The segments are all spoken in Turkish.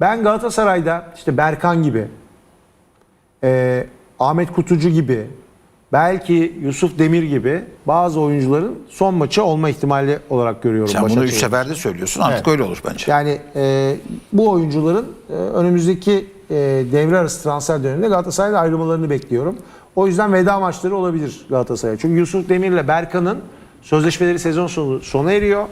Ben Galatasaray'da işte Berkan gibi, e, Ahmet Kutucu gibi, belki Yusuf Demir gibi bazı oyuncuların son maçı olma ihtimali olarak görüyorum. Sen bunu üç seferde söylüyorsun artık Evet. öyle olur bence. Yani e, bu oyuncuların e, önümüzdeki e, devre arası transfer döneminde Galatasaray'la ayrılmalarını bekliyorum. O yüzden veda maçları olabilir Galatasaray'a. Çünkü Yusuf Demir'le Berkan'ın sözleşmeleri sezon sonu sona eriyor.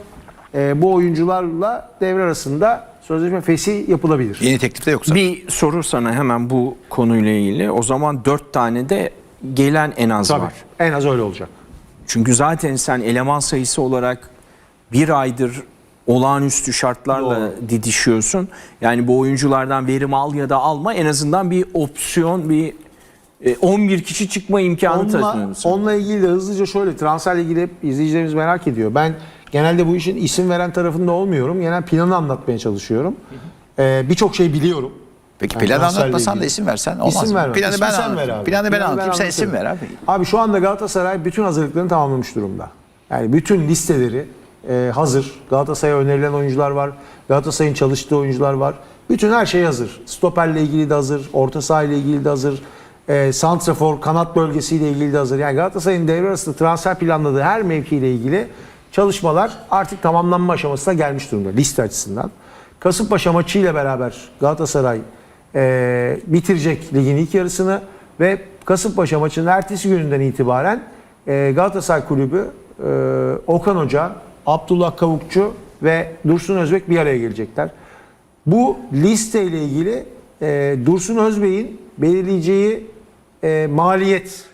E, bu oyuncularla devre arasında sözleşme fesi yapılabilir. Yeni teklifte yoksa. Bir soru sana hemen bu konuyla ilgili. O zaman dört tane de gelen en az Tabii. var. En az öyle olacak. Çünkü zaten sen eleman sayısı olarak bir aydır olağanüstü şartlarla Doğru. didişiyorsun. Yani bu oyunculardan verim al ya da alma en azından bir opsiyon, bir e, 11 kişi çıkma imkanı Onunla, tanıyorsun. onunla ilgili de hızlıca şöyle transferle ilgili hep izleyicilerimiz merak ediyor. Ben genelde bu işin isim veren tarafında olmuyorum. Genel planı anlatmaya çalışıyorum. Ee, Birçok şey biliyorum. Peki Yani planı transferle anlatmasan da ilgili. isim versen olmaz İsim mı? vermem. Planı İsmi ben sen anlatayım. ver abi. Planı ben anlatayım sen isim ver anlatırım. abi. Abi şu anda Galatasaray bütün hazırlıklarını tamamlamış durumda. Yani bütün listeleri e, hazır. Galatasaray'a önerilen oyuncular var. Galatasaray'ın çalıştığı oyuncular var. Bütün her şey hazır. Stoperle ilgili de hazır. Orta saha ile ilgili de hazır. E, Santrafor, kanat bölgesiyle ilgili de hazır. Yani Galatasaray'ın devre arasında transfer planladığı her mevkiyle ilgili çalışmalar artık tamamlanma aşamasına gelmiş durumda liste açısından. Kasımpaşa maçıyla beraber Galatasaray e, bitirecek ligin ilk yarısını ve Kasımpaşa maçının ertesi gününden itibaren e, Galatasaray Kulübü, e, Okan Hoca, Abdullah Kavukçu ve Dursun Özbek bir araya gelecekler. Bu listeyle ilgili e, Dursun Özbek'in belirleyeceği e, maliyet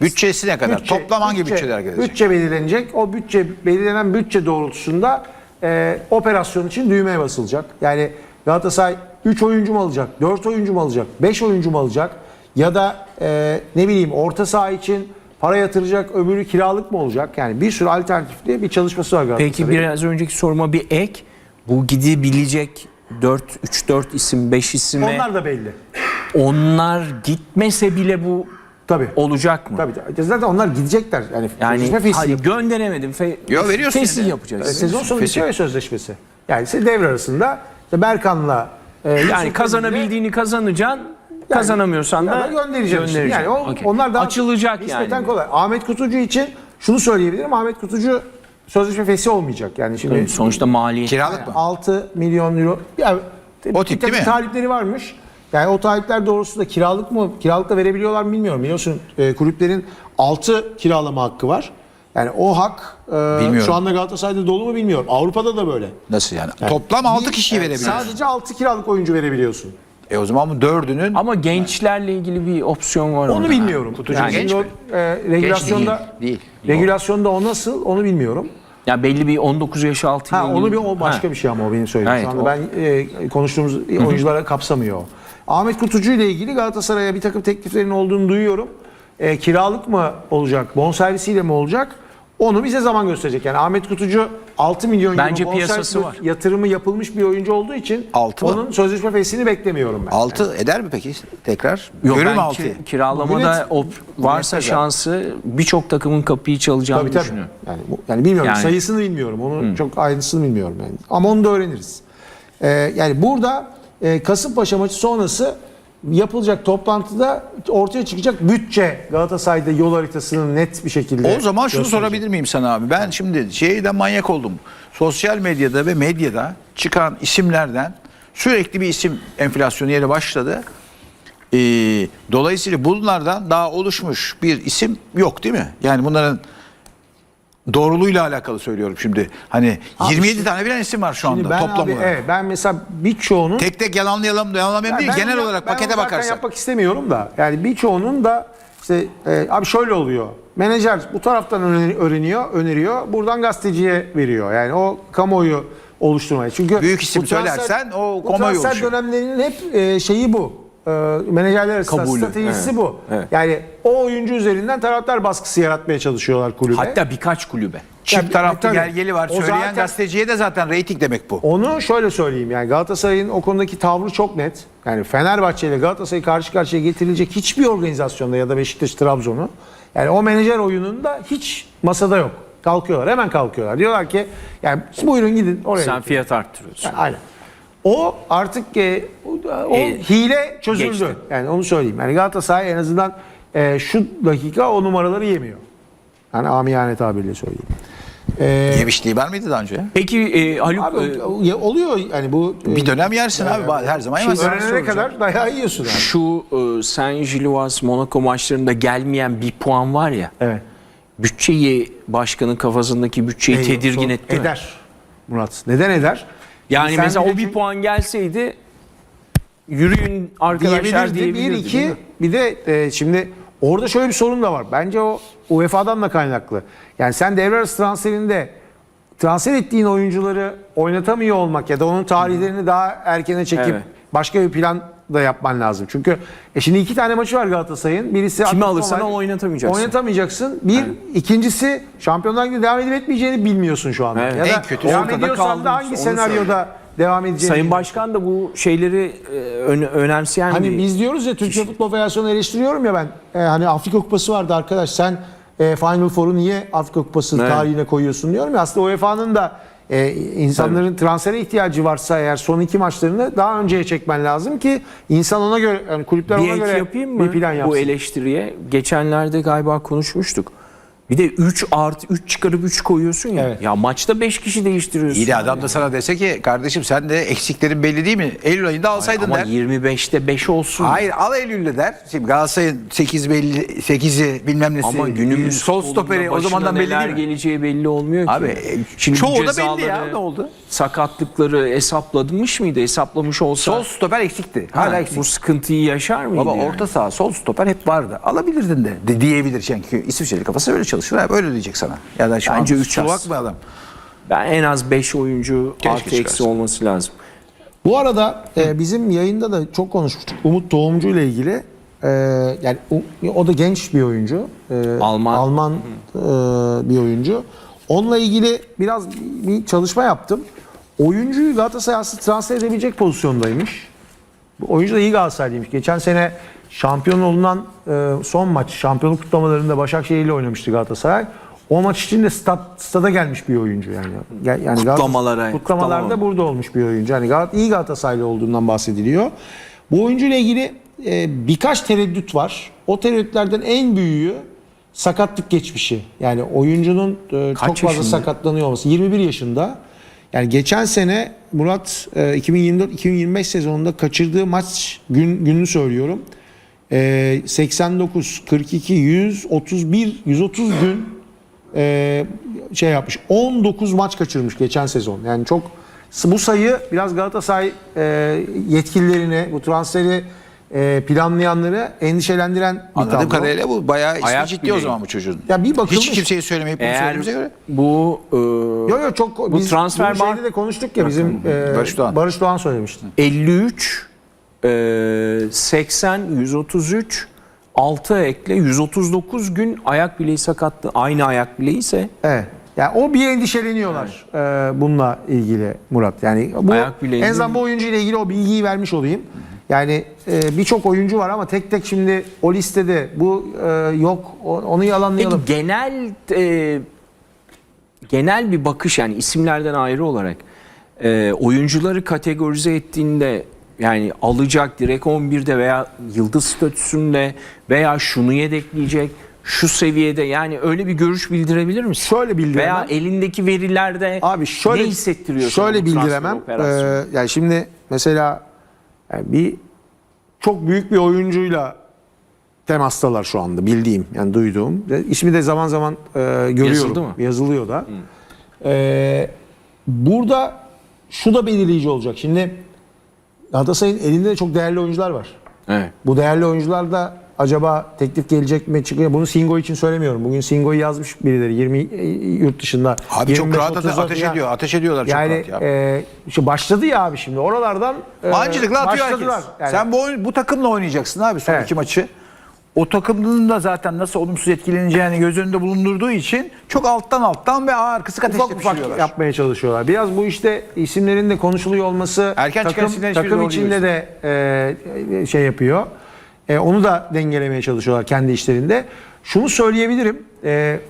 Bütçesi ne kadar? Bütçe- Toplam hangi bütçe- bütçeler gelecek? Bütçe belirlenecek. O bütçe belirlenen bütçe doğrultusunda e, operasyon için düğmeye basılacak. Yani Galatasaray 3 oyuncu mu alacak, 4 oyuncu mu alacak, 5 oyuncu mu alacak ya da e, ne bileyim orta saha için para yatıracak, öbürü kiralık mı olacak? Yani bir sürü alternatifli bir çalışması var Galatasaray'ın. Peki biraz önceki soruma bir ek. Bu gidebilecek 4 3 4 isim 5 isime onlar, Onlar da belli. gitmese bile bu Tabii. olacak mı? Tabii. tabii. Zaten onlar gidecekler. Yani, Yani sözleşme hayır, gönderemedim. Fe, Yo, veriyorsun fesih yine. yapacağız. Sezon sonu Fesih. bitiyor ya sözleşmesi. Yani işte devre arasında işte Berkan'la e, Yani kazanabildiğini kazanacaksın. kazanamıyorsan Ya da da göndereceksin. Yani o, Okey. onlar daha açılacak nispeten yani. kolay. Ahmet Kutucu için şunu söyleyebilirim. Ahmet Kutucu sözleşme fesi olmayacak. Yani şimdi Sonuçta maliyet. Kiralık mı? 6 milyon euro. Yani O tip bir takım değil mi? talipleri varmış. Yani o talipler doğrusunda kiralık mı, kiralık da verebiliyorlar mı bilmiyorum. Biliyorsun e, kulüplerin 6 kiralama hakkı var. Yani o hak e, şu anda Galatasaray'da dolu mu bilmiyorum. Avrupa'da da böyle. Nasıl yani? Toplam 6 Bir- kişiyi evet, verebiliyorsun. Sadece 6 kiralık oyuncu verebiliyorsun. E o zaman bu dördünün Ama gençlerle ilgili bir opsiyon var Onu orada. bilmiyorum. Kutucu Yani genç o, e, regülasyonda değil, regülasyonda o nasıl onu bilmiyorum. Ya belli bir 19 yaş altı Ha onu bir o başka Ha. bir şey ama o benim söylediğim. Evet, Şu anda o- ben e, konuştuğumuz oyunculara kapsamıyor. Ahmet Kutucu ile ilgili Galatasaray'a bir takım tekliflerin olduğunu duyuyorum. E, kiralık mı olacak, bonservisiyle mi olacak? Onu bize zaman gösterecek. Yani Ahmet Kutucu 6 milyon euro Bence bonservis piyasası var. yatırımı yapılmış bir oyuncu olduğu için Altı mı? onun sözleşme fesini beklemiyorum ben. 6 eder mi peki tekrar? Yok ben 6'yı? ki- kiralamada Bugün et- op- varsa et- şansı birçok takımın kapıyı çalacağını Tabii tabii. düşünüyorum. Yani, bu- yani bilmiyorum Yani- sayısını bilmiyorum. Onu çok ayrıntısını bilmiyorum yani. Ama onu da öğreniriz. Ee, yani burada e, Kasımpaşa maçı sonrası yapılacak toplantıda ortaya çıkacak bütçe Galatasaray'da yol haritasının net bir şekilde O zaman şunu sorabilir miyim sana abi? Ben şimdi şeyden manyak oldum. Sosyal medyada ve medyada çıkan isimlerden sürekli bir isim enflasyonu yeri başladı. Ee, dolayısıyla bunlardan daha oluşmuş bir isim yok değil mi? Yani bunların doğruluğuyla alakalı söylüyorum şimdi. Hani 27 tane bilen isim var şu Şimdi anda ben toplam abi, olarak. evet, ben mesela birçoğunun Tek tek yalanlayalım, yalanlamayalım değil. Ben Genel olarak ben pakete bakarsak. yapmak istemiyorum da. Yani birçoğunun da işte e, abi şöyle oluyor. Menajer bu taraftan öğreniyor, öneriyor. Buradan gazeteciye veriyor. Yani o kamuoyu oluşturmaya. Çünkü Büyük isim bu transfer- söylersen o bu kamuoyu transfer oluşuyor. dönemlerinin hep e, şeyi bu. E, menajerler arasında Kabulü. stratejisi Evet. bu. Evet. Yani o oyuncu üzerinden taraftar baskısı yaratmaya çalışıyorlar kulübe. Hatta birkaç kulübe. Çift Ya, taraflı gergeli var. O Söyleyen zaten- gazeteciye de zaten reyting demek bu. Onu şöyle söyleyeyim yani Galatasaray'ın o konudaki tavrı çok net. Yani Fenerbahçe ile Galatasaray'ı karşı karşıya getirilecek hiçbir organizasyonda ya da Beşiktaş Trabzon'u yani o menajer oyununda hiç masada yok. Kalkıyorlar hemen kalkıyorlar. Diyorlar ki yani buyurun gidin oraya. Sen götürün. fiyat arttırıyorsun. Yani aynen. O artık e, o, E, hile çözüldü. geçti. Yani onu söyleyeyim. Yani Galatasaray en azından e, şu dakika o numaraları yemiyor. Yani amiyane tabirle söyleyeyim. E, Yemişliği var mıydı daha önce? Peki e, Haluk abi, e, oluyor yani bu e, Bir dönem yersin abi. Her zaman yemezsin. öğrenene kadar dayağı yiyorsun abi. şu e, Saint Gilloise Monaco maçlarında gelmeyen bir puan var ya. Evet. Bütçeyi başkanın kafasındaki bütçeyi tedirgin Sor- etti mi? Eder. Murat. Neden eder? Yani Sen mesela bir o bir çünkü- puan gelseydi yürüyün arkadaşlar diyebilirdi. Bir, iki. mi? Bir de e, şimdi orada şöyle bir sorun da var. Bence o UEFA'dan da kaynaklı. Yani sen devre arası transferinde transfer ettiğin oyuncuları oynatamıyor olmak ya da onun tarihlerini daha erkene çekip Evet. başka bir plan da yapman lazım. Çünkü e şimdi iki tane maçı var Galatasaray'ın. Birisi Kimi alırsan onu oynatamayacaksın. Oynatamayacaksın. Bir, ikincisi Şampiyonlar Ligi'nde devam edip etmeyeceğini bilmiyorsun şu anda. Evet. Ya da En kötüsü devam ortada ediyorsan da hangi Onu senaryoda devam edeceğini Sayın. Başkan da bu şeyleri e, ön- önemseyen Hani bir biz diyoruz ya Türkiye Futbol Federasyonu eleştiriyorum ya ben. E, hani Afrika Kupası vardı arkadaş sen e, Final Four'u niye Afrika Kupası Evet. tarihine koyuyorsun diyorum ya. Aslında UEFA'nın da e, insanların transfere ihtiyacı varsa eğer son iki maçlarını daha önceye çekmen lazım ki insan ona göre yani kulüpler bir ona göre yapayım mı bir plan yapsın. bu eleştiriye? Geçenlerde galiba konuşmuştuk. Bir de 3 artı 3 çıkarıp 3 koyuyorsun ya. Evet. Ya maçta 5 kişi değiştiriyorsun. İyi de adam da sana dese ki kardeşim sen de eksiklerin belli değil mi? Eylül ayında alsaydın Ama der. 25'te 5 olsun. Hayır al Eylül'de der. Şimdi Galatasaray'ın 8 belli 8'i bilmem nesi. Ama günümüz sol stoperi o zamandan belli değil mi? geleceği belli olmuyor ki. Abi, e, Şimdi çoğu da belli ya, ne oldu? Sakatlıkları hesaplanmış mıydı? Hesaplamış olsa Sol stoper eksikti. Ha, Hala eksik. bu sıkıntıyı yaşar mıydı? Baba yani? orta saha sol stoper hep vardı. Alabilirdin de, de diyebilir çünkü İsviçreli kafası öyle çalışır. Abi öyle diyecek sana. Ya da şu Bence an üç Slovak az. bir adam. Ben en az 5 oyuncu Keşke artı eksi olması lazım. Bu arada e, bizim yayında da çok konuşmuştuk Umut Tohumcu ile ilgili. E, yani o, o da genç bir oyuncu. E, Alman. Alman e, bir oyuncu. Onunla ilgili biraz bir çalışma yaptım. Oyuncuyu Galatasaray aslında transfer edebilecek pozisyondaymış. Bu oyuncu da iyi Galatasaraylıymış. Geçen sene şampiyon olunan e, son maç, şampiyonluk kutlamalarında Başakşehir ile oynamıştı Galatasaray. O maç için de stat, stada gelmiş bir oyuncu yani. Yani Kutlamalara, Kutlamalarda kutlama. burada olmuş bir oyuncu. Yani Galat iyi Galatasaraylı olduğundan bahsediliyor. Bu oyuncuyla ilgili e, birkaç tereddüt var. O tereddütlerden en büyüğü sakatlık geçmişi. Yani oyuncunun e, çok fazla yaşında? sakatlanıyor olması. 21 yaşında. Yani geçen sene Murat e, 2024-2025 sezonunda kaçırdığı maç gün, gününü söylüyorum. E, 89, 42, 131, 130 gün e, şey yapmış. 19 maç kaçırmış geçen sezon. Yani çok bu sayı biraz Galatasaray e, yetkililerini, bu transferi e, planlayanları endişelendiren bir Anladığım tablo. kadarıyla bu bayağı ismi Ayak ciddi bileği. o zaman bu çocuğun. Ya bir bakılmış. Hiç kimseye söylemeyip bunu Eğer söylediğimize göre. bu e, Yo yo çok biz transfer bu şeyde de konuştuk ya bizim e, Barış Doğan. Barış Doğan söylemişti. 53 e, 80 133 6 ekle 139 gün ayak bileği sakatlı aynı ayak bileği ise Evet. Yani o bir endişeleniyorlar e, bununla ilgili Murat. Yani bu Ayak bileğinde- en azından bu oyuncu ile ilgili o bilgiyi vermiş olayım. Yani e, birçok oyuncu var ama tek tek şimdi o listede bu e, yok onu Peki yalanlayalım. genel e, genel bir bakış yani isimlerden ayrı olarak e, oyuncuları kategorize ettiğinde yani alacak direkt 11'de veya yıldız statüsünde veya şunu yedekleyecek şu seviyede yani öyle bir görüş bildirebilir misin? Şöyle bildiremem. Veya elindeki verilerde Abi şöyle ne hissettiriyor? Şöyle bildiremem. Ee, yani şimdi mesela yani bir çok büyük bir oyuncuyla temastalar şu anda bildiğim yani duyduğum. İsmi de zaman zaman e, görüyorum. Yazıldı mı? Yazılıyor da. Ee, burada şu da belirleyici olacak. Şimdi Galatasaray'ın elinde de çok değerli oyuncular var. Evet. Bu değerli oyuncular da acaba teklif gelecek mi çıkıyor? Bunu Singo için söylemiyorum. Bugün Singo'yu yazmış birileri 20 e, yurt dışında. Abi çok 25, rahat ate- 30'a ateş falan. ediyor. Ateş ediyorlar çok Yani rahat ya. e, işte başladı ya abi şimdi oralardan e, Mancılıkla atıyor başladılar. herkes. Yani Sen bu, oyun- bu takımla oynayacaksın abi son Evet. iki maçı. O takımının da zaten nasıl olumsuz etkileneceğini göz önünde bulundurduğu için çok alttan alttan ve ağır kısık ateşle ufak ufak yapmaya çalışıyorlar. Biraz bu işte isimlerin de konuşuluyor olması Erken çıkan takım, takım doğru içinde de e, şey yapıyor. E, onu da dengelemeye çalışıyorlar kendi işlerinde. Şunu söyleyebilirim. E,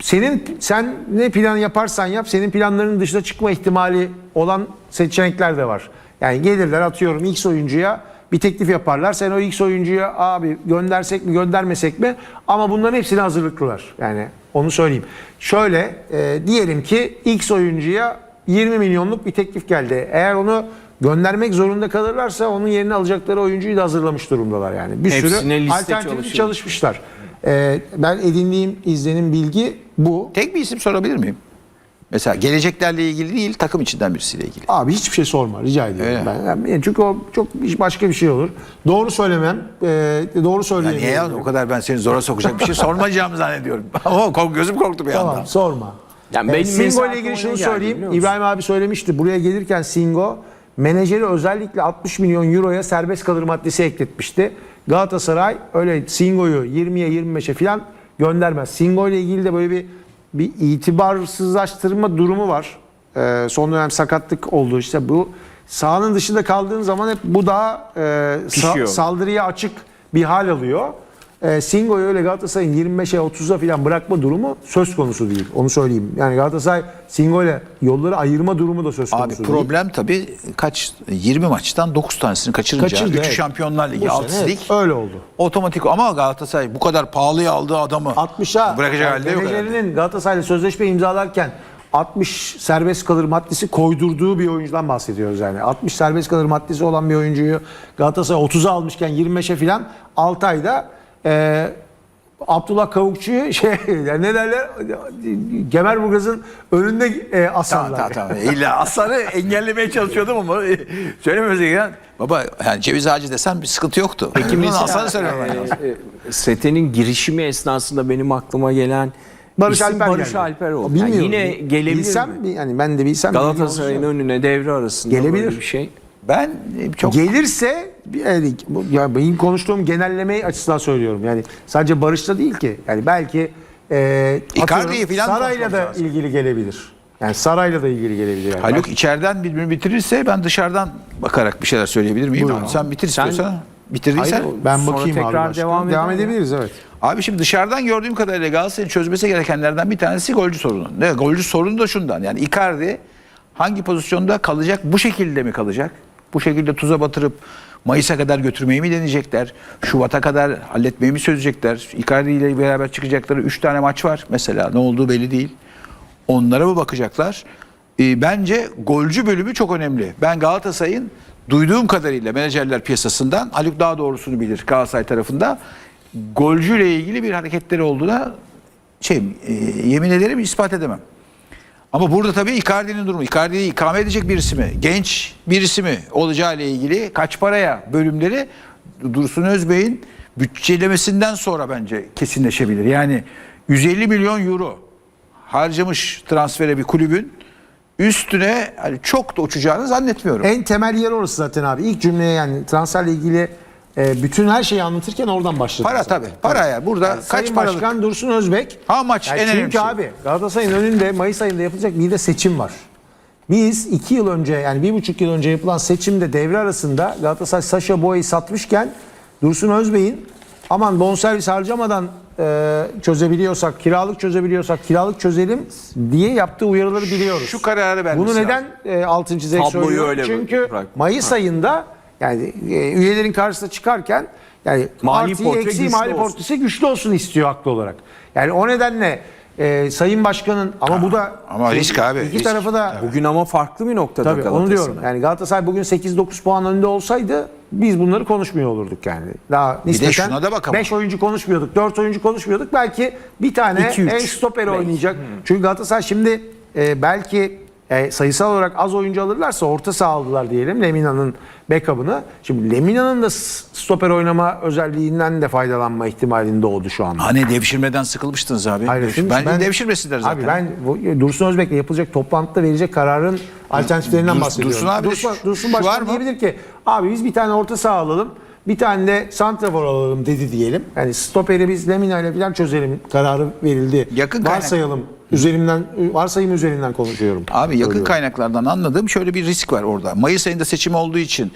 senin sen ne plan yaparsan yap senin planlarının dışına çıkma ihtimali olan seçenekler de var. Yani gelirler atıyorum X oyuncuya bir teklif yaparlar. Sen o X oyuncuya abi göndersek mi göndermesek mi? Ama bunların hepsine hazırlıklılar. Yani onu söyleyeyim. Şöyle e, diyelim ki X oyuncuya 20 milyonluk bir teklif geldi. Eğer onu göndermek zorunda kalırlarsa onun yerine alacakları oyuncuyu da hazırlamış durumdalar yani. Bir Hepsine sürü alternatif çalışmışlar. Ee, ben edindiğim, izlenim bilgi bu. Tek bir isim sorabilir miyim? Mesela geleceklerle ilgili değil, takım içinden birisiyle ilgili. Abi hiçbir şey sorma rica ediyorum. Öyle. Ben, yani çünkü o çok başka bir şey olur. Doğru söylemem, e, doğru Ya söyleyemiyorum. niye ya? O kadar ben seni zora sokacak bir şey sormayacağımı zannediyorum. Ama kork- gözüm korktu bir Tamam anda. sorma. Yani Ee, benim Singo mesela ile ilgili şunu ne geldi söyleyeyim. musun? İbrahim abi söylemişti. Buraya gelirken Singo menajeri özellikle 60 milyon euroya serbest kalır maddesi ekletmişti. Galatasaray öyle Singo'yu 20'ye 25'e falan göndermez. Singo ile ilgili de böyle bir bir itibarsızlaştırma durumu var. Ee, son dönem sakatlık oldu işte bu. Sahanın dışında kaldığın zaman hep bu daha e, sa- Pişiyor. saldırıya açık bir hal alıyor. E, Singo'yu öyle Galatasaray'ın 25'e 30'a falan bırakma durumu söz konusu değil. Onu söyleyeyim. Yani Galatasaray Singo ile yolları ayırma durumu da söz konusu Abi değil. problem tabii kaç 20 maçtan 9 tanesini kaçırınca Kaçırdı, 3'ü evet. Şampiyonlar Bu Ligi, sene 6 lig. evet, öyle oldu. Otomatik ama Galatasaray bu kadar pahalıya aldığı adamı 60'a bırakacak halde yok menajerinin Galatasaray'la sözleşme imzalarken 60 serbest kalır maddesi koydurduğu bir oyuncudan bahsediyoruz yani. 60 serbest kalır maddesi olan bir oyuncuyu Galatasaray 30'a almışken 25'e filan 6 ayda e, Abdullah Kavukçu'yu şey yani ne derler Gemerburgaz'ın önünde e, asarlar. Tamam tamam tamam. İlla aslanı engellemeye çalışıyordum ama söylememize gereken. Baba yani ceviz ağacı desen bir sıkıntı yoktu. Peki mesela, aslanı söylemem e, lazım. e, Sete'nin girişimi esnasında benim aklıma gelen Barış isim Alper Barış geldi. Alper oldu. Bilmiyorum. Yani yine gelebilir bilsem, mi? Yani ben de bilsem. Galatasaray'ın önüne devre arasında Gelebilir. böyle bir şey. Ben e, çok Gelirse yani, bu- ya benim konuştuğum genelleme açısından söylüyorum. Yani sadece Barış'ta değil ki. Yani belki e, Icardi'yi atıyorum, falan Saray'la da konuşmamız lazım. ilgili gelebilir. Yani Saray'la da ilgili gelebilir. Yani. Haluk içeriden birbirini bitirirse ben dışarıdan bakarak bir şeyler söyleyebilir miyim? Buyurun. Sen bitir Sen- istiyorsan. Bitirdiysen. Hayır, ben Sonra bakayım tekrar abi. başka. devam devam edelim. edebiliriz evet. Abi şimdi dışarıdan gördüğüm kadarıyla Galatasaray'ın çözmesi gerekenlerden bir tanesi golcü sorunu. Ne? Golcü sorunu da şundan. Yani Icardi hangi pozisyonda kalacak? Bu şekilde mi kalacak? Bu şekilde tuza batırıp Mayıs'a kadar götürmeyi mi deneyecekler? Şubat'a kadar halletmeyi mi sözecekler? Icardi ile beraber çıkacakları 3 tane maç var mesela. Ne olduğu belli değil. Onlara mı bakacaklar? Ee, bence golcü bölümü çok önemli. Ben Galatasaray'ın duyduğum kadarıyla menajerler piyasasından Haluk daha doğrusunu bilir Galatasaray tarafında golcüyle ilgili bir hareketleri olduğuna şey e, yemin ederim ispat edemem. Ama burada tabii Icardi'nin durumu. Icardi'yi ikame edecek birisi mi? Genç birisi mi olacağı ile ilgili kaç paraya bölümleri Dursun Özbey'in bütçelemesinden sonra bence kesinleşebilir. Yani 150 milyon euro harcamış transfere bir kulübün üstüne hani çok da uçacağını zannetmiyorum. En temel yer orası zaten abi. İlk cümleye yani transferle ilgili e, bütün her şeyi anlatırken oradan başladı. Para tabii. Para yani. Burada Yani kaç Sayın paralık? Başkan Dursun Özbek. Ha maç Yani en çünkü önemli şey. abi Galatasaray'ın önünde Mayıs ayında yapılacak bir de seçim var. Biz iki yıl önce yani bir buçuk yıl önce yapılan seçimde devre arasında Galatasaray Saşa Boya'yı satmışken Dursun Özbey'in aman bonservis harcamadan e, çözebiliyorsak, kiralık çözebiliyorsak kiralık çözelim diye yaptığı uyarıları biliyoruz. Şu kararı vermesi Bunu lazım. neden e, altıncı zevk Tabloyu söylüyorum? öyle Çünkü bırak. Mayıs ayında yani e, üyelerin karşısına çıkarken yani Mali artıyı portre eksiği güçlü mali olsun. portresi güçlü olsun istiyor haklı olarak. Yani o nedenle e, Sayın Başkan'ın ama bu da ama risk abi, İki risk. tarafı da Bugün ama farklı bir noktada tabii Galatasaray. onu diyorum. Yani Galatasaray bugün 8-9 puan önde olsaydı biz bunları konuşmuyor olurduk yani. Daha nispeten şuna da bak ama. 5 oyuncu konuşmuyorduk, 4 oyuncu konuşmuyorduk. Belki bir tane İki, üç. en stoper Belki. oynayacak. Çünkü Galatasaray şimdi e, belki e, sayısal olarak az oyuncu alırlarsa orta saha aldılar diyelim Lemina'nın backup'ını. Şimdi Lemina'nın da stoper oynama özelliğinden de faydalanma ihtimalinde doğdu şu anda. Hani devşirmeden sıkılmıştınız abi. Hayır, Bence ben- devşirmesinler zaten. Abi ben bu- Dursun Özbek'le yapılacak toplantıda verecek kararın alternatiflerinden Dur- bahsediyorum. Dursun abi Dursun, Dursun Başkan diyebilir ki abi biz bir tane orta saha alalım. Bir tane de santrafor alalım dedi diyelim. Yani stoperi biz Lemina ile falan çözelim kararı verildi. Yakın kaynak- Varsayalım. Üzerimden varsayım üzerinden konuşuyorum. Abi yakın kaynaklardan anladığım şöyle bir risk var orada. Mayıs ayında seçim olduğu için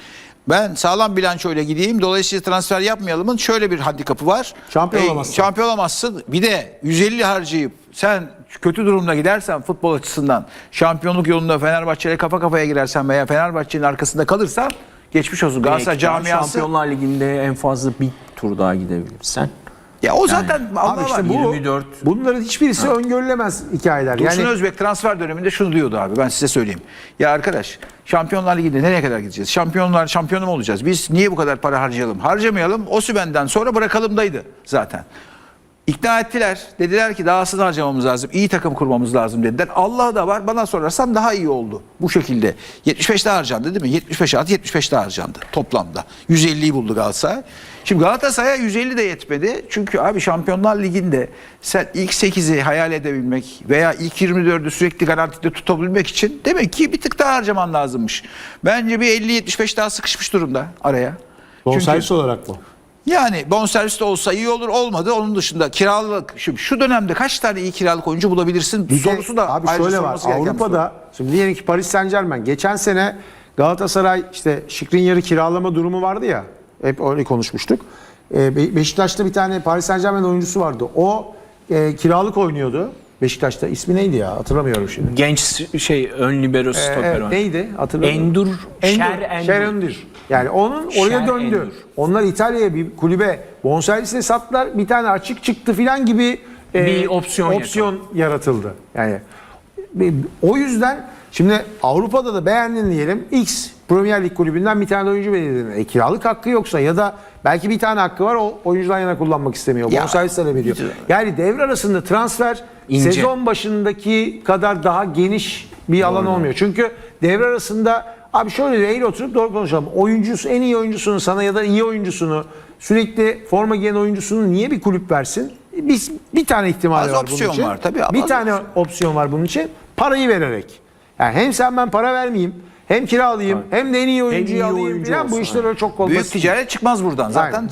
Ben sağlam bilançoyla gideyim. Dolayısıyla transfer yapmayalımın şöyle bir handikapı var. Şampiyon olamazsın. Şampiyon olamazsın. Bir de 150 harcayıp sen kötü durumda gidersen futbol açısından şampiyonluk yolunda Fenerbahçe'yle kafa kafaya girersen veya Fenerbahçe'nin arkasında kalırsan geçmiş olsun. Galatasaray camiası. Şampiyonlar Ligi'nde en fazla bir tur daha gidebilirsen. Ya o zaten Abi Allah işte var. bu 24. bunların hiçbirisi öngörülemez hikayeler. Dursun Yani Özbek transfer döneminde şunu diyordu abi ben size söyleyeyim. Ya arkadaş Şampiyonlar Ligi'nde nereye kadar gideceğiz? Şampiyonlar şampiyonu mu olacağız? Biz niye bu kadar para harcayalım? Harcamayalım. Osimhen'den sonra bırakalımdaydı zaten. İkna ettiler. Dediler ki dahasını harcamamız lazım. iyi takım kurmamız lazım dediler. Allah da var. Bana sorarsan daha iyi oldu. Bu şekilde. 75'te harcandı değil mi? 75 artı 75'te harcandı toplamda. 150'yi buldu Galatasaray. Şimdi Galatasaray'a 150 de yetmedi. Çünkü abi Şampiyonlar Ligi'nde sen ilk 8'i hayal edebilmek veya ilk 24'ü sürekli garantide tutabilmek için demek ki bir tık daha harcaman lazımmış. Bence bir 50-75 daha sıkışmış durumda araya. bonservis olarak mı? Yani bonservis de olsa iyi olur olmadı. Onun dışında kiralık şimdi şu dönemde kaç tane iyi kiralık oyuncu bulabilirsin Bir sorusu da abi ayrıca şöyle var. Avrupa'da şimdi diyelim ki Paris Saint Germain geçen sene Galatasaray işte Şikrinyar'ı kiralama durumu vardı ya. Hep öyle konuşmuştuk. Ee, Be- Beşiktaş'ta bir tane Paris Saint Germain oyuncusu vardı. O e, kiralık oynuyordu. Beşiktaş'ta ismi neydi ya hatırlamıyorum şimdi. Genç şey ön libero stoper Evet, var. neydi hatırlamıyorum. Endur, Endur, Şer Endur. Şer Endur. Yani onun oraya Şer döndü. Endur. Onlar İtalya'ya bir kulübe bonservisle sattılar. Bir tane açık çıktı filan gibi e, Bir opsiyon opsiyon yaratıldı. Yani bir- o yüzden şimdi Avrupa'da da beğendin diyelim X Premier Lig kulübünden bir tane oyuncu belirledin. E, kiralık hakkı yoksa ya da belki bir tane hakkı var o oyuncudan yana kullanmak istemiyor. Ya, Bonservis talep ediyor. Yani devre arasında transfer İnce. sezon başındaki kadar daha geniş bir alan olmuyor. Çünkü devre arasında abi şöyle eğri oturup doğru konuşalım. Oyuncusu en iyi oyuncusunu sana ya da iyi oyuncusunu sürekli forma giyen oyuncusunu niye bir kulüp versin? Bir, bir tane ihtimal var bunun için. var tabii, Bir tane opsiyon. var bunun için. Parayı vererek. Yani hem sen ben para vermeyeyim hem kiralayayım hem de en iyi oyuncuyu alayım oyuncu falan bu olsun, işler öyle çok kolay. Büyük ticaret çıkmaz buradan zaten. Aynen.